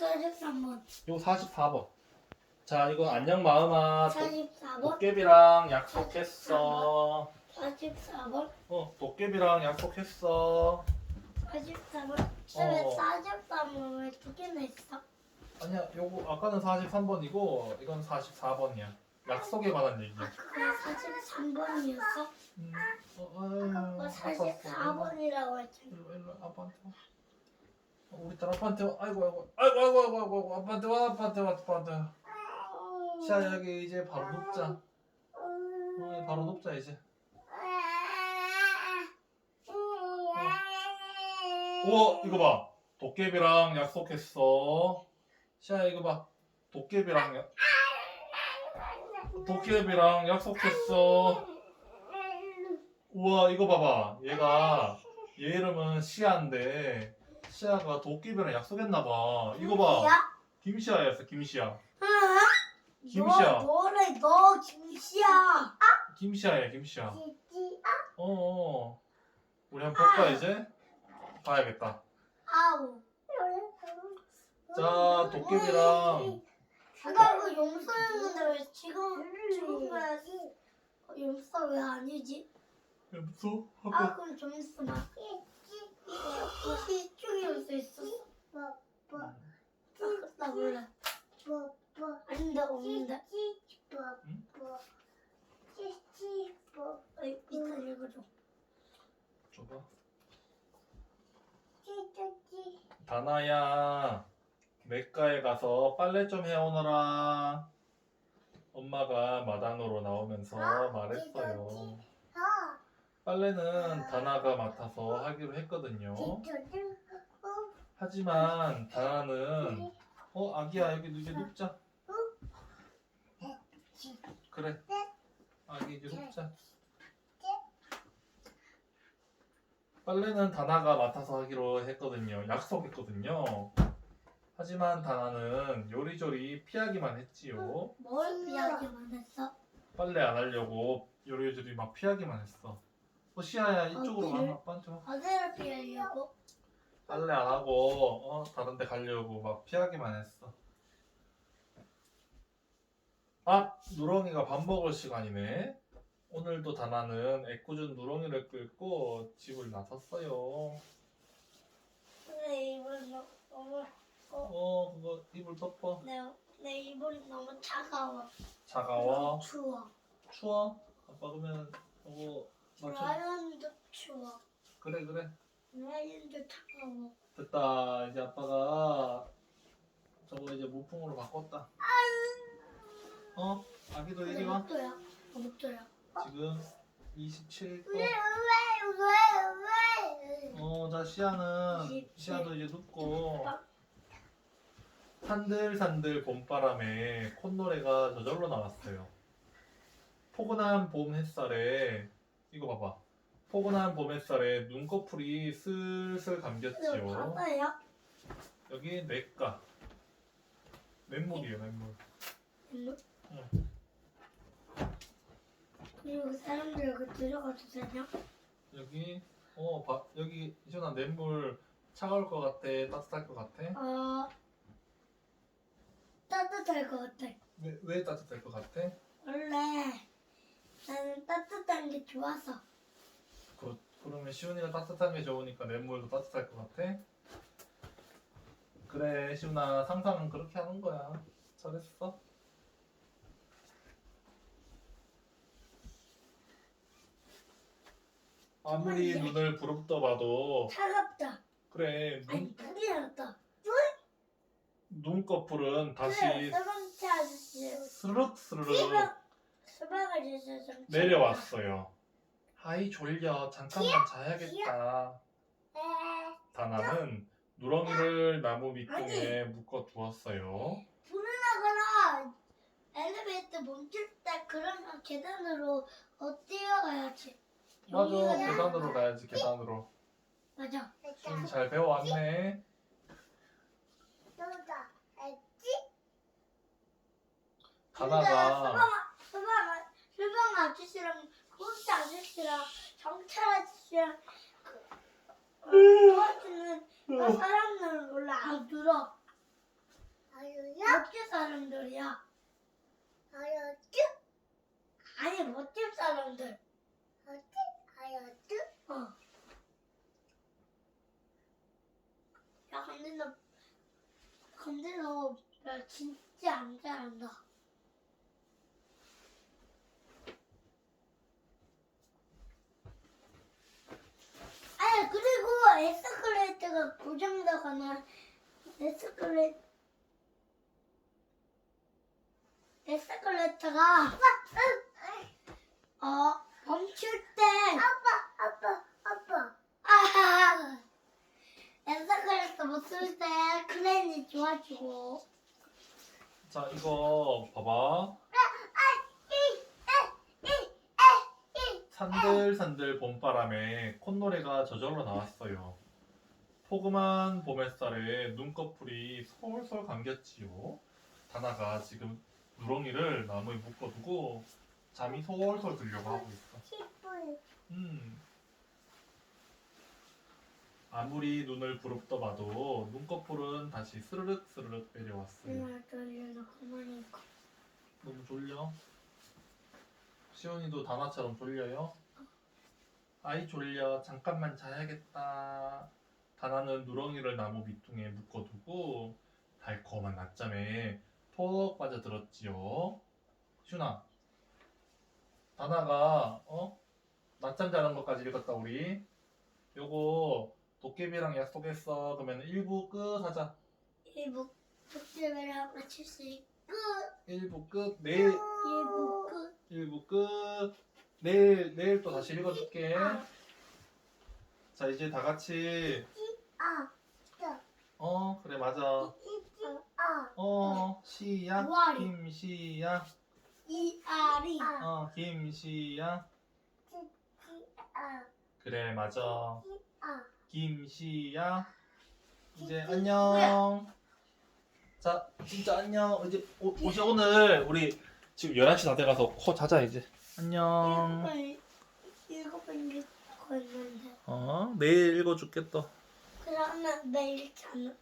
43번. 이거 44번. 자, 이거 안녕 마음아. 도, 44번. 도깨비랑 약속했어. 44번. 어, 도깨비랑 약속했어. 44번. 어. 왜 43번 왜두 개나 있어? 아니야, 요거 아까는 43번이고 이건 44번이야. 약속에 관한 얘기야. 아, 그게 43번이었어? 음, 어, 아유, 아까 아팠어. 44번이라고 했지. 일로 일로 아빠한테 와. 어, 우리 딸 아빠한테 와. 아이고 아이고 아이고 아이고 아이고 아이고 아빠한테 와 아빠한테 와 아빠한테 와. 자 여기 이제 바로 눕자. 어, 바로 눕자 이제. 우와 이거 봐. 도깨비랑 약속했어. 자 이거 봐. 도깨비랑 약 도깨비랑 약속했어. 우와 이거 봐봐. 얘가 얘 이름은 시아인데 시아가 도깨비랑 약속했나 봐. 이거 봐. 김시아였어 김시아. 김시아. 너, 너래, 너 김시야. 김시아야 김시아. 어. 우리 한번 볼까 이제? 봐야겠다. 아우. 자 도깨비랑 아까 그 용서였는데 왜 지금, 지금 왜 용서 왜 아니지? 야 무서워? 아. 그럼 좀 있어봐. 혹시 이쪽에 올수 있었어? 아, 나 몰라. 아닌데, 없는데. 어이, 일단 읽어줘. 줘봐. 다나야 맥가에 가서 빨래 좀 해오너라. 엄마가 마당으로 나오면서 말했어요. 빨래는 다나가 맡아서 하기로 했거든요. 하지만 다나는 어 아기야 여기 이제 눕자. 그래. 아기 이제 눕자. 빨래는 다나가 맡아서 하기로 했거든요. 약속했거든요. 하지만 다나는 요리조리 피하기만 했지요. 뭘 이야기만 했어? 빨래 안 하려고 요리조리 막 피하기만 했어. 어 시아야 이쪽으로 어디를? 와. 아빠 좀. 어디를 피하려고? 빨래 안 하고 어 다른 데 가려고 막 피하기만 했어. 아 누렁이가 밥 먹을 시간이네. 오늘도 다나는 애꿎은 누렁이를 끌고 집을 나섰어요. 내 입은 너- 너무 어 그거 이불 덮어. 내, 내 입은 너무 차가워. 차가워. 추워. 추워? 아빠 그러면 이거 맞춰. 라이언도 추워. 그래 그래. 라이언도 차가워. 됐다. 이제 아빠가 저거 이제 무풍으로 바꿨다. 어? 아기도 이리 와. 목도야. 목도야. 지금 27도. 왜, 왜, 왜? 어, 자 시아는 27. 시아도 이제 눕고 산들산들 봄바람에 콧노래가 저절로 나왔어요. 포근한 봄 햇살에 이거 봐봐. 포근한 봄 햇살에 눈꺼풀이 슬슬 감겼지요. 바다야? 여기 냇가. 냇물. 일로? 응. 그리고 사람들 여기 들어가도 되냐? 여기 어, 봐, 여기 이준아 냇물 차가울 것 같아, 따뜻할 것 같아? 어, 따뜻할 것 같아. 왜, 왜 따뜻할 것 같아? 원래 나는 따뜻한 게 좋아서. 그, 그러면 시훈이가 따뜻한 게 좋으니까 냇물도 따뜻할 것 같아? 그래 시훈아 상상은 그렇게 하는 거야 잘했어 아무리 정말 눈을 부릅떠 봐도 차갑다. 그래 눈, 아니, 큰일 났다. 눈꺼풀은 다시 아저씨. 스르륵 스르륵 주셔서 좀 내려왔어요 아이 졸려 잠깐만 자야겠다 에, 다나는 누렁이를 나무 밑둥에 묶어 두었어요. 불을 나거나 엘리베이터 멈출 때 그러면 계단으로 어, 뛰어가야지. 맞아, 여기가 계단으로 가야지, 계단으로. 맞아. 좀잘 배워왔네. 너다 알지? 다나가 수박, 수박 아저씨랑 구급차 아저씨랑 경찰 아저씨랑 그, 어, 도와주는 그 사람들은 원래 안 들어. 사람들이야. 하얗지? 아니 멋진 사람들. 하얗지? 하얗지? 어. 야 근데 너 근데 너 나 진짜 안 잘한다. 아니 그리고 에스컬레이터가 고장나거나 에스컬레 에스컬레이터가 어 멈출 때 아빠, 아빠, 아빠. 아, 에스컬레이터 못 쓸 때 크레인이 좋아지고. 자 이거 봐봐. 산들산들 봄바람에 콧노래가 저절로 나왔어요. 포근한 봄 햇살에 눈꺼풀이 솔솔 감겼지요. 다나가 지금 누렁이를 나무에 묶어두고 잠이 솔솔 들려고 하고 있어. 시뿔. 음. 아무리 눈을 부릅떠 봐도 눈꺼풀은 다시 스르륵 스르륵 내려왔어요 정말 졸려 나 그만히 가. 너무 졸려? 시온이도 다나처럼 졸려요? 아이 졸려 잠깐만 자야겠다 다나는 누렁이를 나무 밑둥에 묶어두고 달콤한 낮잠에 푹 빠져들었지요 시온아 다나가 어? 낮잠 자는 것까지 읽었다 우리 요거 도깨비랑 약속했어 그러면 1부 끝 하자 일부 독재배랑 맞출 수 있고 1부 끝 내일 일부 끝 1부 끝. 내일 내일 또 다시 읽어 줄게. 자 이제 다 같이 아, 어 그래 맞아. 아. 어 시야 우아리. 김시야 이 아리 아, 어 김시야 지, 아, 그래 맞아. 지, 아. 김시야 이제 안녕. 자 진짜 안녕. 이제 오, 이제 오늘 우리 지금 11시 다 돼가서 코 자자 이제. 안녕. 일곱 번 읽고 있는데 어 내일 읽어줄게 또. 그러면 매일 자는